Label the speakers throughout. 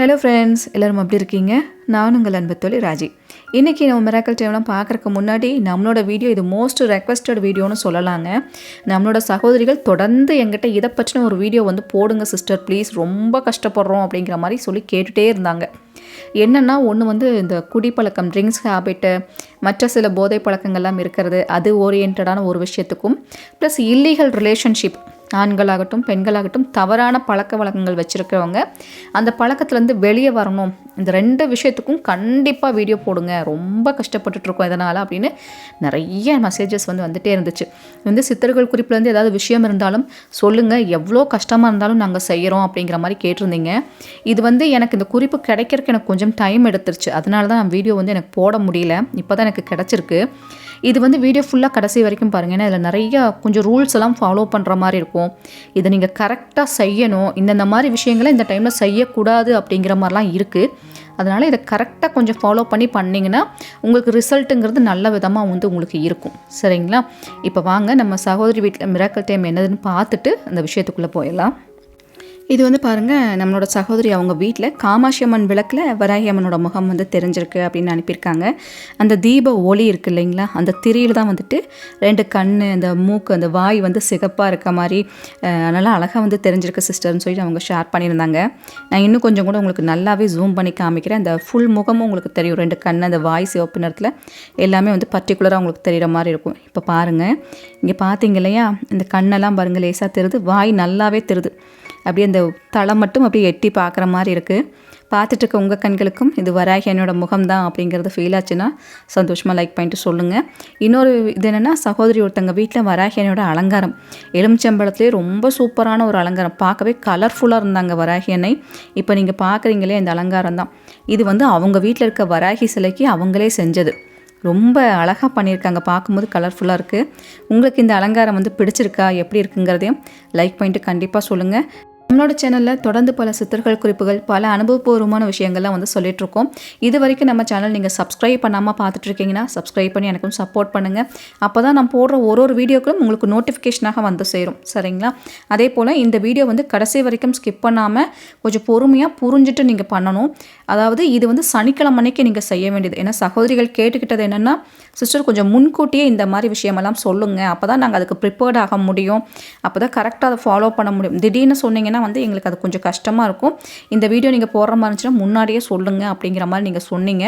Speaker 1: Hello friends எல்லோரும் எப்படி இருக்கீங்க? நான் உங்கள் அன்பு தொழில் ராஜி. இன்றைக்கி நம்ம மிராக்கல் டைம்லாம் பார்க்குறக்கு முன்னாடி நம்மளோட வீடியோ இது மோஸ்ட் ரெக்வஸ்டட் வீடியோன்னு சொல்லலாங்க. நம்மளோட சகோதரிகள் தொடர்ந்து எங்கிட்ட இதை பற்றின ஒரு வீடியோ வந்து போடுங்க சிஸ்டர் ப்ளீஸ் ரொம்ப கஷ்டப்படுறோம் அப்படிங்கிற மாதிரி சொல்லி கேட்டுகிட்டே இருந்தாங்க. என்னென்னா ஒன்று வந்து இந்த குடிப்பழக்கம் ட்ரிங்க்ஸ் ஹேபிட்டு மற்ற சில போதை பழக்கங்கள்லாம் இருக்கிறது அது ஓரியன்டான ஒரு விஷயத்துக்கும் ப்ளஸ் இல்லீகல் ரிலேஷன்ஷிப் ஆண்களாகட்டும் பெண்களாகட்டும் தவறான பழக்க வழக்கங்கள் வச்சுருக்கிறவங்க அந்த பழக்கத்துலேருந்து வெளியே வரணும். இந்த ரெண்டு விஷயத்துக்கும் கண்டிப்பாக வீடியோ போடுங்க. ரொம்ப கஷ்டப்பட்டுட்ருக்கோம் இதனால் அப்படின்னு நிறைய மெசேஜஸ் வந்து வந்துகிட்டே இருந்துச்சு. வந்து சித்தர்கள் குறிப்பிலேருந்து ஏதாவது விஷயம் இருந்தாலும் சொல்லுங்கள் எவ்வளோ கஷ்டமாக இருந்தாலும் நாங்கள் செய்கிறோம் அப்படிங்கிற மாதிரி கேட்டிருந்தீங்க. இது வந்து எனக்கு இந்த குறிப்பு கிடைக்கிறதுக்கு எனக்கு கொஞ்சம் டைம் எடுத்துருச்சு. அதனால தான் நான் வீடியோ வந்து எனக்கு போட முடியல. இப்போ தான் எனக்கு கிடச்சிருக்கு. இது வந்து வீடியோ ஃபுல்லாக கடைசி வரைக்கும் பாருங்கள் ஏன்னா இதில் நிறைய கொஞ்சம் ரூல்ஸ் எல்லாம் ஃபாலோ பண்ணுற மாதிரி இருக்கும். இதை நீங்கள் கரெக்டாக செய்யணும். இந்தந்த மாதிரி விஷயங்களை இந்த டைமில் செய்யக்கூடாது அப்படிங்கிற மாதிரிலாம் இருக்குது அதனால் இதை கரெக்டாக கொஞ்சம் ஃபாலோ பண்ணி பண்ணிங்கன்னா உங்களுக்கு ரிசல்ட்டுங்கிறது நல்ல விதமாக வந்து உங்களுக்கு இருக்கும். சரிங்களா? இப்போ வாங்க நம்ம சகோதரி வீட்டில் மிராக்கல் டைம் என்னதுன்னு பார்த்துட்டு அந்த விஷயத்துக்குள்ளே போயிடலாம். இது வந்து பாருங்கள் நம்மளோட சகோதரி அவங்க வீட்டில் காமாட்சி அம்மன் விளக்கில் வராகி அம்மனோட முகம் வந்து தெரிஞ்சிருக்கு அப்படின்னு அனுப்பியிருக்காங்க. அந்த தீப ஒளி இருக்குது இல்லைங்களா? அந்த திரியில் தான் வந்துட்டு ரெண்டு கண் அந்த மூக்கு அந்த வாய் வந்து சிகப்பாக இருக்க மாதிரி நல்லா அழகாக வந்து தெரிஞ்சிருக்கு சிஸ்டர்னு சொல்லி அவங்க ஷேர் பண்ணியிருந்தாங்க. நான் இன்னும் கொஞ்சம் கூட உங்களுக்கு நல்லாவே ஜூம் பண்ணி காமிக்கிறேன். அந்த ஃபுல் முகமும் உங்களுக்கு தெரியும். ரெண்டு கண் அந்த வாய் சிவப்பு நேரத்தில் எல்லாமே வந்து பர்டிகுலராக உங்களுக்கு தெரிகிற மாதிரி இருக்கும். இப்போ பாருங்கள் இங்கே பார்த்தீங்க இல்லையா? இந்த கண்ணெல்லாம் பாருங்கள் லேசாக தெரியுது. வாய் நல்லாவே தெரியுது. அப்படியே அந்த தலை மட்டும் அப்படியே எட்டி பார்க்குற மாதிரி இருக்குது பார்த்துட்டு இருக்க உங்கள் கண்களுக்கும் இது வராகி என்னோட முகம் தான் அப்படிங்கிறது ஃபீல் ஆச்சுன்னா சந்தோஷமாக லைக் பண்ணிட்டு சொல்லுங்கள் இன்னொரு இது என்னென்னா சகோதரி ஒருத்தங்க வீட்டில் வராகி என்னோட அலங்காரம். எலுமிச்சம்பழத்துலேயே ரொம்ப சூப்பரான ஒரு அலங்காரம். பார்க்கவே கலர்ஃபுல்லாக இருந்தாங்க வராகி எண்ணெய் இப்போ நீங்கள் பார்க்குறீங்களே இந்த அலங்காரம் தான் இது வந்து அவங்க வீட்டில் இருக்க வராகி சிலைக்கு அவங்களே செஞ்சது. ரொம்ப அழகாக பண்ணியிருக்காங்க. பார்க்கும்போது கலர்ஃபுல்லாக இருக்குது உங்களுக்கு இந்த அலங்காரம் வந்து பிடிச்சிருக்கா? எப்படி இருக்குங்கிறதையும் லைக் பண்ணிட்டு கண்டிப்பாக சொல்லுங்கள் நம்மளோட சேனலில் தொடர்ந்து பல சித்தர்கள் குறிப்புகள் பல அனுபவபூர்வமான விஷயங்கள்லாம் வந்து சொல்லிகிட்ருக்கோம் இது வரைக்கும் நம்ம சேனல் நீங்கள் சப்ஸ்கிரைப் பண்ணாமல் பார்த்துட்ருக்கீங்கன்னா சப்ஸ்கிரைப் பண்ணி எனக்கும் சப்போர்ட் பண்ணுங்கள் அப்போ தான் நான் போடுற ஒரு ஒரு வீடியோக்களும் உங்களுக்கு நோட்டிஃபிகேஷனாக வந்து சேரும். சரிங்களா? அதே போல் இந்த வீடியோ வந்து கடைசி வரைக்கும் ஸ்கிப் பண்ணாமல் கொஞ்சம் பொறுமையாக புரிஞ்சுட்டு நீங்கள் பண்ணணும். அதாவது இது வந்து சனிக்கிழமை அன்னைக்கு நீங்கள் செய்ய வேண்டியது. ஏன்னா சகோதரிகள் கேட்டுக்கிட்டது என்னென்னா சிஸ்டர் கொஞ்சம் முன்கூட்டியே இந்த மாதிரி விஷயமெல்லாம் சொல்லுங்கள் அப்போ தான் நாங்கள் அதுக்கு ப்ரிப்பேர்ட் ஆக முடியும். அப்போ தான் கரெக்டாக அதை ஃபாலோ பண்ண முடியும். திடீர்னு சொன்னீங்கன்னா வந்து எங்களுக்கு அது கொஞ்சம் கஷ்டமாக இருக்கும். இந்த வீடியோ நீங்கள் போடுற மாதிரி இருந்துச்சுன்னா முன்னாடியே சொல்லுங்கள் அப்படிங்கிற மாதிரி நீங்கள் சொன்னீங்க.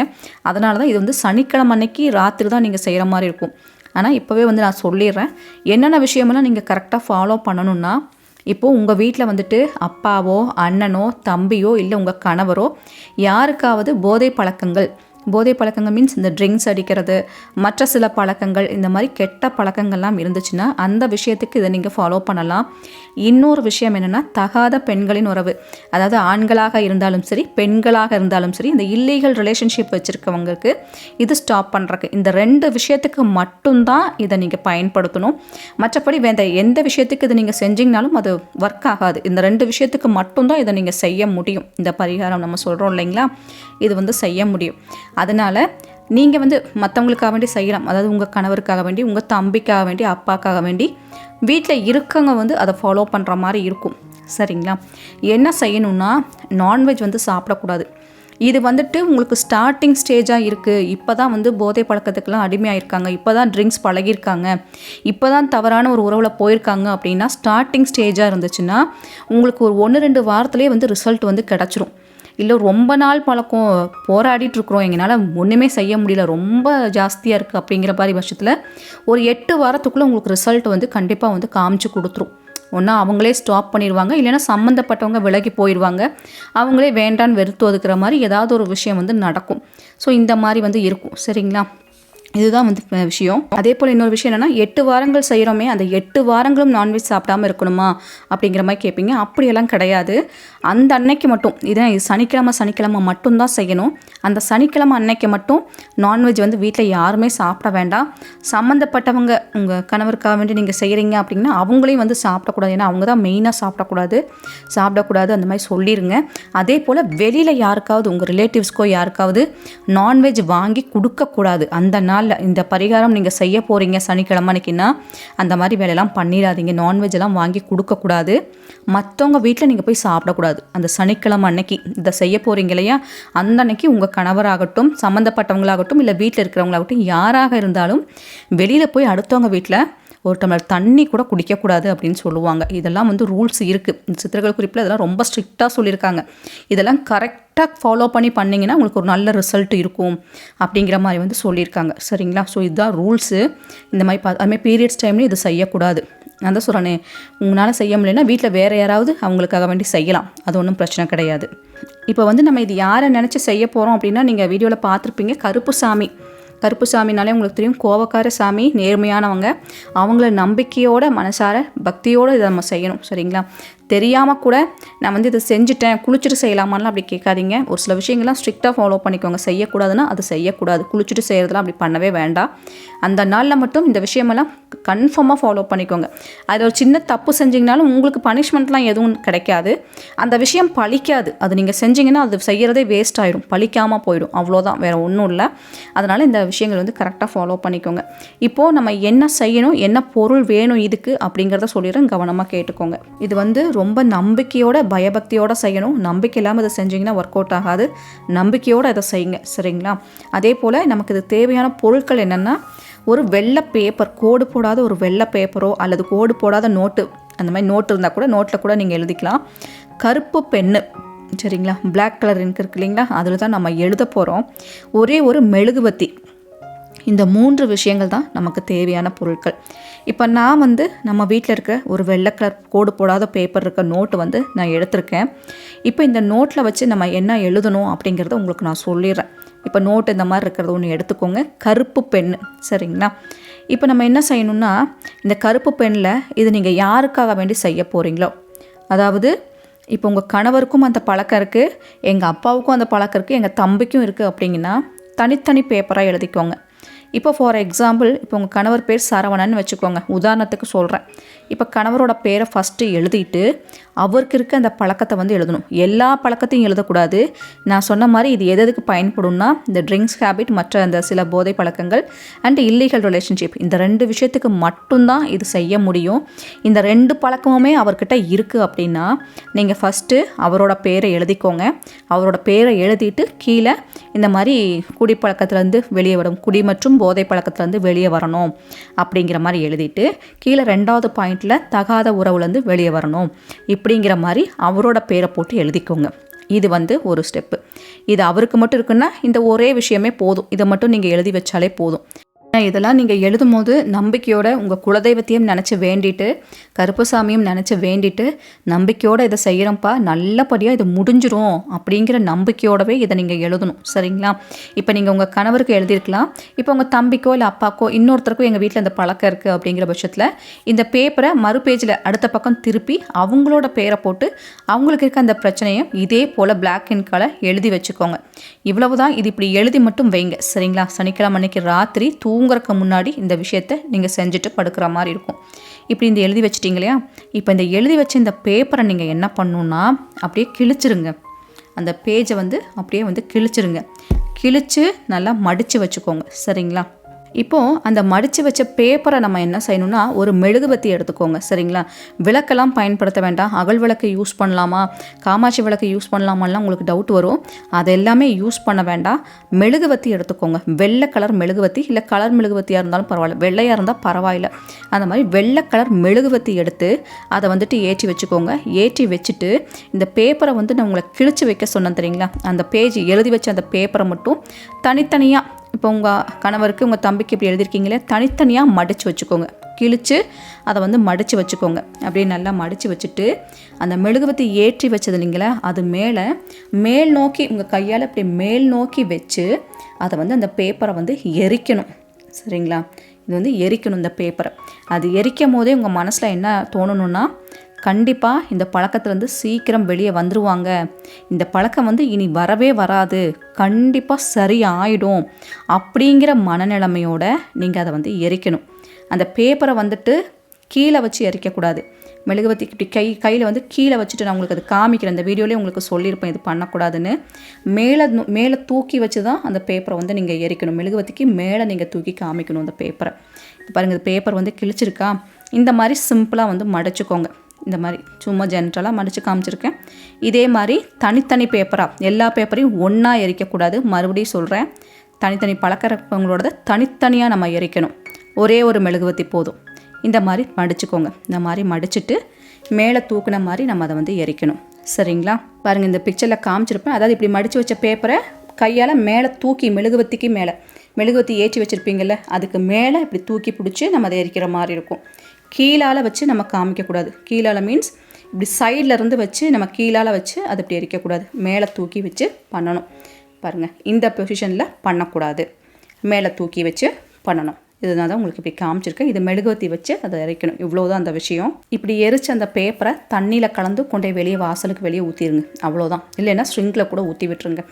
Speaker 1: அதனால தான் இது வந்து சனிக்கிழமை அன்னைக்கு ராத்திரி தான் நீங்கள் செய்கிற மாதிரி இருக்கும். ஆனால் இப்போவே வந்து நான் சொல்லிடுறேன். என்னென்ன விஷயமெல்லாம் நீங்கள் கரெக்டாக ஃபாலோ பண்ணணும்னா இப்போது உங்கள் வீட்டில் வந்துட்டு அப்பாவோ அண்ணனோ தம்பியோ இல்லை உங்கள் கணவரோ யாருக்காவது போதை பழக்கங்கள் போதை பழக்கங்கள் மீன்ஸ் இந்த ட்ரிங்க்ஸ் அடிக்கிறது மற்ற சில பழக்கங்கள் இந்த மாதிரி கெட்ட பழக்கங்கள்லாம் இருந்துச்சுன்னா அந்த விஷயத்துக்கு இதை நீங்கள் ஃபாலோ பண்ணலாம். இன்னொரு விஷயம் என்னென்னா தகாத பெண்களின் உறவு. அதாவது ஆண்களாக இருந்தாலும் சரி பெண்களாக இருந்தாலும் சரி இந்த இல்லீகல் ரிலேஷன்ஷிப் வச்சுருக்கவங்களுக்கு இது ஸ்டாப் பண்ணுறக்கு இந்த ரெண்டு விஷயத்துக்கு மட்டும்தான் இதை நீங்கள் பயன்படுத்தணும். மற்றபடி வேந்த எந்த விஷயத்துக்கு இதை நீங்கள் செஞ்சிங்கனாலும் அது ஒர்க் ஆகாது. இந்த ரெண்டு விஷயத்துக்கு மட்டும்தான் இதை நீங்கள் செய்ய முடியும். இந்த பரிகாரம் நம்ம சொல்கிறோம் இல்லைங்களா? இது வந்து செய்ய முடியும். அதனால் நீங்கள் வந்து மற்றவங்களுக்காக வேண்டி செய்யலாம். அதாவது உங்கள் கணவருக்காக வேண்டி உங்கள் தம்பிக்காக வேண்டி அப்பாக்காக வேண்டி. வீட்டில் இருக்கவங்க வந்து அதை ஃபாலோ பண்ணுற மாதிரி இருக்கும். சரிங்களா? என்ன செய்யணும்னா நான்வெஜ் வந்து சாப்பிடக்கூடாது. இது வந்துட்டு உங்களுக்கு ஸ்டார்டிங் ஸ்டேஜாக இருக்குது இப்போ தான் வந்து போதை பழக்கத்துக்கெல்லாம் அடிமையாயிருக்காங்க. இப்போ தான் ட்ரிங்க்ஸ் பழகியிருக்காங்க. இப்போ தான் தவறான ஒரு உறவில் போயிருக்காங்க அப்படின்னா ஸ்டார்டிங் ஸ்டேஜாக இருந்துச்சுன்னா உங்களுக்கு ஒரு ஒன்று ரெண்டு வாரத்துலேயே வந்து ரிசல்ட் வந்து கிடச்சிரும். இல்லை ரொம்ப நாள் பழக்கம் போராடிட்டுருக்குறோம். எங்களால் ஒன்றுமே செய்ய முடியல. ரொம்ப ஜாஸ்தியாக இருக்குது அப்படிங்கிற மாதிரி பட்சத்தில் ஒரு எட்டு வாரத்துக்குள்ளே உங்களுக்கு ரிசல்ட் வந்து கண்டிப்பாக வந்து காமிச்சு கொடுத்துரும். ஒன்றா அவங்களே ஸ்டாப் பண்ணிடுவாங்க. இல்லைன்னா சம்மந்தப்பட்டவங்க விலகி போயிடுவாங்க. அவங்களே வேண்டான்னு வெறுத்து ஒதுக்குற மாதிரி ஏதாவது ஒரு விஷயம் வந்து நடக்கும். ஸோ இந்த மாதிரி வந்து இருக்கும். சரிங்களா? இதுதான் வந்து விஷயம். அதே போல் இன்னொரு விஷயம் என்னென்னா எட்டு வாரங்கள் செய்கிறோமே அந்த எட்டு வாரங்களும் நான்வெஜ் சாப்பிடாமல் இருக்கணுமா? அப்படிங்கிற மாதிரி கேட்பீங்க அப்படியெல்லாம் கிடையாது. அந்த அன்னைக்கு மட்டும் இதான் இது சனிக்கிழமை சனிக்கிழமை மட்டும்தான் செய்யணும். அந்த சனிக்கிழமை அன்னைக்கு மட்டும் நான்வெஜ் வந்து வீட்டில் யாருமே சாப்பிட வேண்டாம். சம்மந்தப்பட்டவங்க உங்கள் கணவருக்காக வேண்டி நீங்கள் செய்கிறீங்க அப்படின்னா அவங்களையும் வந்து சாப்பிடக்கூடாது. ஏன்னா அவங்க தான் மெயினாக சாப்பிடக்கூடாது. சாப்பிடக்கூடாது அந்த மாதிரி சொல்லிடுங்க அதே போல் வெளியில் யாருக்காவது உங்கள் ரிலேட்டிவ்ஸ்க்கோ யாருக்காவது நான்வெஜ் வாங்கி கொடுக்கக்கூடாது. அந்த நாள் நாளில் இந்த பரிகாரம் நீங்கள் செய்ய போகிறீங்க சனிக்கிழமை அன்னைக்குன்னா அந்த மாதிரி வேலையெல்லாம் பண்ணிடாதீங்க. நான்வெஜ் எல்லாம் வாங்கி கொடுக்கக்கூடாது. மற்றவங்க வீட்டில் நீங்கள் போய் சாப்பிடக்கூடாது. அந்த சனிக்கிழமை அன்னைக்கு இதை செய்ய போகிறீங்க இல்லையா? அந்த அன்னைக்கு உங்கள் கணவராகட்டும் சம்மந்தப்பட்டவங்களாகட்டும் இல்லை வீட்டில் இருக்கிறவங்களாகட்டும் யாராக இருந்தாலும் வெளியில் போய் அடுத்தவங்க வீட்டில் ஒரு டம்ளர் தண்ணி கூட குடிக்கக்கூடாது அப்படின்னு சொல்லுவாங்க. இதெல்லாம் வந்து ரூல்ஸ் இருக்குது சித்திரங்கள் குறிப்பில் இதெல்லாம் ரொம்ப ஸ்ட்ரிக்டாக சொல்லியிருக்காங்க. இதெல்லாம் கரெக்டாக ஃபாலோ பண்ணி பண்ணிங்கன்னா உங்களுக்கு ஒரு நல்ல ரிசல்ட் இருக்கும் அப்படிங்கிற மாதிரி வந்து சொல்லியிருக்காங்க. சரிங்களா? ஸோ இதுதான் ரூல்ஸு இந்த மாதிரி பா அதுமாதிரி பீரியட்ஸ் டைம்லேயும் இது செய்யக்கூடாது. நான் தான் சொல்கிறேனே உங்களால் செய்ய முடியலன்னா வீட்டில் வேறு யாராவது அவங்களுக்காக வேண்டி செய்யலாம். அது ஒன்றும் பிரச்சனை கிடையாது. இப்போ வந்து நம்ம இது யாரை நினச்சி செய்ய போகிறோம் அப்படின்னா நீங்கள் வீடியோவில் பார்த்துருப்பீங்க. கருப்பு சாமி கருப்பு சாமினாலே உங்களுக்கு தெரியும் கோவக்கார சாமி நேர்மையானவங்க. அவங்கள நம்பிக்கையோட மனசார பக்தியோடு இதை நம்ம செய்யணும் சரிங்களா? தெரியாமல் கூட நான் வந்து இதை செஞ்சுட்டேன் குளிச்சுட்டு செய்யலாமான்லாம் அப்படி கேட்காதீங்க. ஒரு சில விஷயங்கள்லாம் ஸ்ட்ரிக்டாக ஃபாலோ பண்ணிக்கோங்க. செய்யக்கூடாதுன்னா அது செய்யக்கூடாது. குளிச்சுட்டு செய்கிறதுலாம் அப்படி பண்ணவே வேண்டாம். அந்த நாளில் மட்டும் இந்த விஷயமெல்லாம் கன்ஃபார்மாக ஃபாலோ பண்ணிக்கோங்க. அது ஒரு சின்ன தப்பு செஞ்சிங்கனாலும் உங்களுக்கு பனிஷ்மெண்ட்லாம் எதுவும் கிடைக்காது. அந்த விஷயம் பழிக்காது. அது நீங்கள் செஞ்சீங்கன்னா அது செய்கிறதே வேஸ்ட் ஆகிடும் பழிக்காமல் போயிடும். அவ்வளோதான். வேறு ஒன்றும் இல்லை. அதனால் இந்த விஷயங்கள் வந்து கரெக்டாக ஃபாலோ பண்ணிக்கோங்க. இப்போது நம்ம என்ன செய்யணும் என்ன பொருள் வேணும் இதுக்கு அப்படிங்கிறத சொல்லிடுறேன். கவனமாக கேட்டுக்கோங்க. இது வந்து ரொம்ப நம்பிக்கையோட பயபக்தியோட செய்யணும். நம்பிக்கை இல்லாமல் இதை செஞ்சிங்கன்னா ஒர்க் அவுட் ஆகாது. நம்பிக்கையோடு இதை செய்யுங்க. சரிங்களா? அதே போல் நமக்கு இது தேவையான பொருட்கள் என்னென்னா ஒரு வெள்ளை பேப்பர் கோடு போடாத ஒரு வெள்ளை பேப்பரோ அல்லது கோடு போடாத நோட்டு அந்த மாதிரி நோட்டு இருந்தால் கூட நோட்டில் கூட நீங்கள் எழுதிக்கலாம். கருப்பு பென்னு சரிங்களா? பிளாக் கலர் இங்க் இருக்கு இல்லைங்களா? அதில் தான் நம்ம எழுத போகிறோம் ஒரே ஒரு மெழுகுவத்தி இந்த மூன்று விஷயங்கள் தான் நமக்கு தேவையான பொருட்கள். இப்போ நான் வந்து நம்ம வீட்டில் இருக்க ஒரு வெள்ளை கலர் கோடு போடாத பேப்பர் இருக்க நோட்டு வந்து நான் எடுத்திருக்கேன். இப்போ இந்த நோட்டில் வச்சு நம்ம என்ன எழுதணும் அப்படிங்கிறத உங்களுக்கு நான் சொல்லிடுறேன். இப்போ நோட்டு இந்த மாதிரி இருக்கிறத ஒன்று எடுத்துக்கோங்க. கருப்பு பென்னு சரிங்களா? இப்போ நம்ம என்ன செய்யணும்னா இந்த கருப்பு பெண்ணில் இது நீங்கள் யாருக்காக வேண்டி செய்ய போகிறீங்களோ அதாவது இப்போ உங்கள் கணவருக்கும் அந்த பழக்கம் இருக்குது எங்கள் அப்பாவுக்கும் அந்த பழக்கம் இருக்குது எங்கள் தம்பிக்கும் இருக்குது அப்படிங்கன்னா தனித்தனி பேப்பராக எழுதிக்கோங்க. இப்போ ஃபார் எக்ஸாம்பிள் இப்போ உங்கள் கணவர் பேர் சரவணன் வச்சுக்கோங்க. உதாரணத்துக்கு சொல்கிறேன் இப்போ கணவரோட பேரை ஃபஸ்ட்டு எழுதிட்டு அவருக்கு இருக்க அந்த பழக்கத்தை வந்து எழுதணும். எல்லா பழக்கத்தையும் எழுதக்கூடாது. நான் சொன்ன மாதிரி இது எது எதுக்கு பயன்படும்னா இந்த ட்ரிங்க்ஸ் ஹேபிட் மற்ற அந்த சில போதை பழக்கங்கள் அண்ட் இல்லீகல் ரிலேஷன்ஷிப் இந்த ரெண்டு விஷயத்துக்கு மட்டும்தான் இது செய்ய முடியும். இந்த ரெண்டு பழக்கமுமே அவர்கிட்ட இருக்குது அப்படின்னா நீங்கள் ஃபஸ்ட்டு அவரோட பேரை எழுதிக்கோங்க. அவரோட பேரை எழுதிட்டு கீழே இந்த மாதிரி குடிப்பழக்கத்துலேருந்து வெளியே வரும். குடி மற்றும் போதை பழக்கத்துலேருந்து வெளியே வரணும் அப்படிங்கிற மாதிரி எழுதிட்டு கீழே ரெண்டாவது பாயிண்டில் தகாத உறவுலேருந்து வெளியே வரணும் இப்படிங்கிற மாதிரி அவரோட பேரை போட்டு எழுதிக்கோங்க. இது வந்து ஒரு ஸ்டெப்பு. இது அவருக்கு மட்டும் இருக்குன்னா இந்த ஒரே விஷயமே போதும். இதை மட்டும் நீங்கள் எழுதி வச்சாலே போதும். இதெல்லாம் நீங்கள் எழுதும் போது நம்பிக்கையோட உங்கள் குலதெய்வத்தையும் நினச்சி வேண்டிட்டு கருப்பசாமியும் நினச்சி வேண்டிட்டு நம்பிக்கையோடு இதை செய்கிறோம்ப்பா நல்லபடியாக இது முடிஞ்சிரும் அப்படிங்கிற நம்பிக்கையோடவே இதை நீங்கள் எழுதணும். சரிங்களா? இப்போ நீங்கள் உங்கள் கணவருக்கு எழுதியிருக்கலாம். இப்போ உங்கள் தம்பிக்கோ இல்லை அப்பாக்கோ இன்னொருத்தருக்கோ எங்கள் வீட்டில் இந்த பழக்கம் இருக்குது அப்படிங்கிற பட்சத்தில் இந்த பேப்பரை மறு பேஜில் அடுத்த பக்கம் திருப்பி அவங்களோட பேரை போட்டு அவங்களுக்கு இருக்க அந்த பிரச்சனையும் இதே போல் பிளாக் அண்ட் கலர் எழுதி வச்சுக்கோங்க. இவ்வளவு தான் இது இப்படி எழுதி மட்டும் வைங்க. சரிங்களா? சனிக்கிழமை அன்னைக்கு ராத்திரி தூங்குறதுக்கு முன்னாடி இந்த விஷயத்தை நீங்கள் செஞ்சுட்டு படுக்கிற மாதிரி இருக்கும். இப்படி இந்த எழுதி வச்சிட்டீங்க இல்லையா? இப்போ இந்த எழுதி வச்ச இந்த பேப்பரை நீங்கள் என்ன பண்ணணுன்னா அப்படியே கிழிச்சிருங்க. அந்த பேஜை வந்து அப்படியே வந்து கிழிச்சிருங்க. கிழிச்சு நல்லா மடித்து வச்சுக்கோங்க. சரிங்களா? இப்போது அந்த மடித்து வச்ச பேப்பரை நம்ம என்ன செய்யணும்னா ஒரு மெழுகுபத்தி எடுத்துக்கோங்க சரிங்களா? விளக்கெல்லாம் பயன்படுத்த வேண்டாம். அகல் விளக்கு யூஸ் பண்ணலாமா? காமாட்சி விளக்கு யூஸ் பண்ணலாமாலாம் உங்களுக்கு டவுட் வரும். அது எல்லாமே யூஸ் பண்ண வேண்டாம். மெழுகுவத்தி எடுத்துக்கோங்க. வெள்ளை கலர் மெழுகுவத்தி இல்லை கலர் மெழுகுவத்தியாக இருந்தாலும் பரவாயில்ல. வெள்ளையாக இருந்தால் பரவாயில்ல. அந்த மாதிரி வெள்ளை கலர் மெழுகுவத்தி எடுத்து அதை வந்துட்டு ஏற்றி வச்சுக்கோங்க. ஏற்றி வச்சுட்டு இந்த பேப்பரை வந்து நான் உங்களை கிழிச்சு வைக்க சொன்னேன் தெரியுங்களா? அந்த பேஜ் எழுதி வச்ச அந்த பேப்பரை மட்டும் தனித்தனியாக இப்போ உங்கள் கணவருக்கு உங்கள் தம்பிக்கு இப்படி எழுதியிருக்கீங்களே தனித்தனியாக மடித்து வச்சுக்கோங்க. கிழிச்சு அதை வந்து மடித்து வச்சுக்கோங்க. அப்படியே நல்லா மடித்து வச்சுட்டு அந்த மெழுகுவத்தி ஏற்றி வச்சது இல்லைங்களா அது மேலே மேல் நோக்கி உங்கள் கையால் இப்படி மேல் நோக்கி வச்சு அதை வந்து அந்த பேப்பரை வந்து எரிக்கணும். சரிங்களா? இது வந்து எரிக்கணும் இந்த பேப்பரை. அது எரிக்கும் போதே உங்கள் மனசில் என்ன தோணணுன்னா கண்டிப்பாக இந்த பழக்கத்துலேருந்து சீக்கிரம் வெளியே வந்துருவாங்க. இந்த பழக்கம் வந்து இனி வரவே வராது. கண்டிப்பாக சரி ஆயிடும் அப்படிங்கிற மனநிலைமையோட நீங்கள் அதை வந்து எரிக்கணும். அந்த பேப்பரை வந்துட்டு கீழே வச்சு எரிக்கக்கூடாது மெழுகுவத்தி இப்படி கை கையில் வந்து கீழே வச்சுட்டு நான் உங்களுக்கு அது காமிக்கிறேன். இந்த வீடியோலேயே உங்களுக்கு சொல்லியிருப்பேன் இது பண்ணக்கூடாதுன்னு. மேலே மேலே தூக்கி வச்சு தான் அந்த பேப்பரை வந்து நீங்கள் எரிக்கணும். மெழுகுவத்திக்கு மேலே நீங்கள் தூக்கி காமிக்கணும் அந்த பேப்பரை இப்போ பாருங்கள் இந்த பேப்பர் வந்து கிழிச்சிருக்கா? இந்த மாதிரி சிம்பிளாக வந்து மடைச்சிக்கோங்க. இந்த மாதிரி சும்மா ஜென்ரலாக மடித்து காமிச்சிருக்கேன். இதே மாதிரி தனித்தனி பேப்பராக எல்லா பேப்பரையும் ஒன்றா எரிக்கக்கூடாது. மறுபடியும் சொல்கிறேன் தனித்தனி பழக்கிறவங்களோடத தனித்தனியாக நம்ம எரிக்கணும். ஒரே ஒரு மெழுகுவர்த்தி போதும். இந்த மாதிரி மடிச்சுக்கோங்க. இந்த மாதிரி மடிச்சிட்டு மேலே தூக்குன மாதிரி நம்ம அதை வந்து எரிக்கணும். சரிங்களா? பாருங்கள் இந்த பிக்சரில் காமிச்சிருப்பேன். அதாவது இப்படி மடித்து வச்ச பேப்பரை கையால் மேலே தூக்கி மெழுகுவர்த்திக்கு மேலே. மெழுகுவர்த்தி ஏற்றி வச்சுருப்பீங்கள்ல அதுக்கு மேலே இப்படி தூக்கி பிடிச்சி நம்ம அதை எரிக்கிற மாதிரி இருக்கும். கீழால் வச்சு நம்ம காமிக்கக்கூடாது. கீழால் மீன்ஸ் இப்படி சைடில் இருந்து வச்சு நம்ம கீழால் வச்சு அதை இப்படி எரிக்கக்கூடாது. மேலே தூக்கி வச்சு பண்ணணும். பாருங்கள் இந்த பொசிஷனில் பண்ணக்கூடாது. மேலே தூக்கி வச்சு பண்ணணும். இதனால தான் உங்களுக்கு இப்படி காமிச்சிருக்கேன். இது மெழுகுவர்த்தி வச்சு அதை இறைக்கணும். இவ்வளோதான் அந்த விஷயம். இப்படி எரிச்ச அந்த பேப்பரை தண்ணியில் கலந்து கொண்டே வெளியே வாசலுக்கு வெளியே ஊற்றிடுங்க அவ்வளோதான் இல்லைன்னா ஸ்ட்ரிங்கில் கூட ஊற்றி விட்டுருங்க.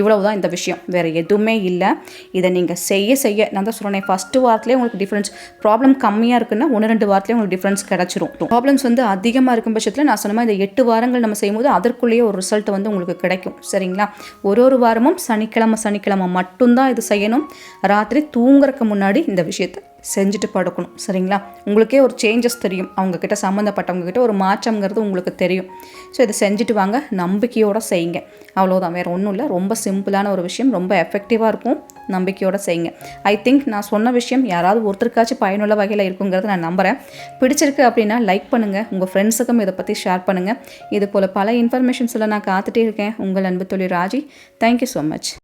Speaker 1: இவ்வளவுதான் இந்த விஷயம். வேறு எதுவுமே இல்லை. இதை நீங்கள் செய்ய செய்ய நான் தான் சொல்கிறேன் ஃபஸ்ட்டு வாரத்துலேயே உங்களுக்கு டிஃப்ரென்ஸ் ப்ராப்ளம் கம்மியாக இருக்குன்னா ஒன்று ரெண்டு வாரத்துலேயே உங்களுக்கு டிஃப்ரென்ஸ் கிடச்சிரும். ப்ராப்ளம்ஸ் வந்து அதிகமாக இருக்கும் பட்சத்தில் நான் சொன்ன மாதிரி இந்த எட்டு வாரங்கள் நம்ம செய்யும்போது அதற்குள்ளேயே ஒரு ரிசல்ட் வந்து உங்களுக்கு கிடைக்கும். சரிங்களா? ஒரு ஒரு வாரமும் சனிக்கிழமை சனிக்கிழமை மட்டும்தான் இது செய்யணும். ராத்திரி தூங்குறதுக்கு முன்னாடி இந்த விஷயம். விஷயத்த செஞ்சுட்டு படுக்கணும். சரிங்களா? உங்களுக்கே ஒரு சேஞ்சஸ் தெரியும். அவங்கக்கிட்ட சம்மந்தப்பட்டவங்கக்கிட்ட ஒரு மாற்றம்ங்கிறது உங்களுக்கு தெரியும். ஸோ இதை செஞ்சுட்டு வாங்க. நம்பிக்கையோடு செய்யுங்க. அவ்வளோதான் வேறு ஒன்றும் இல்லை. ரொம்ப சிம்பிளான ஒரு விஷயம். ரொம்ப எஃபெக்டிவாக இருக்கும். நம்பிக்கையோடு செய்யுங்க. ஐ திங்க் நான் சொன்ன விஷயம் யாராவது ஒருத்தருக்காச்சும் பயனுள்ள வகையில் இருக்குங்கிறத நான் நம்புகிறேன் பிடிச்சிருக்கு அப்படின்னா லைக் பண்ணுங்கள் உங்கள் ஃப்ரெண்ட்ஸுக்கும் இதை பற்றி ஷேர் பண்ணுங்கள் இது போல் பல இன்ஃபர்மேஷன்ஸில் நான் காத்துட்டே இருக்கேன். உங்கள் அன்பு தொழில் ராஜி. Thank you so much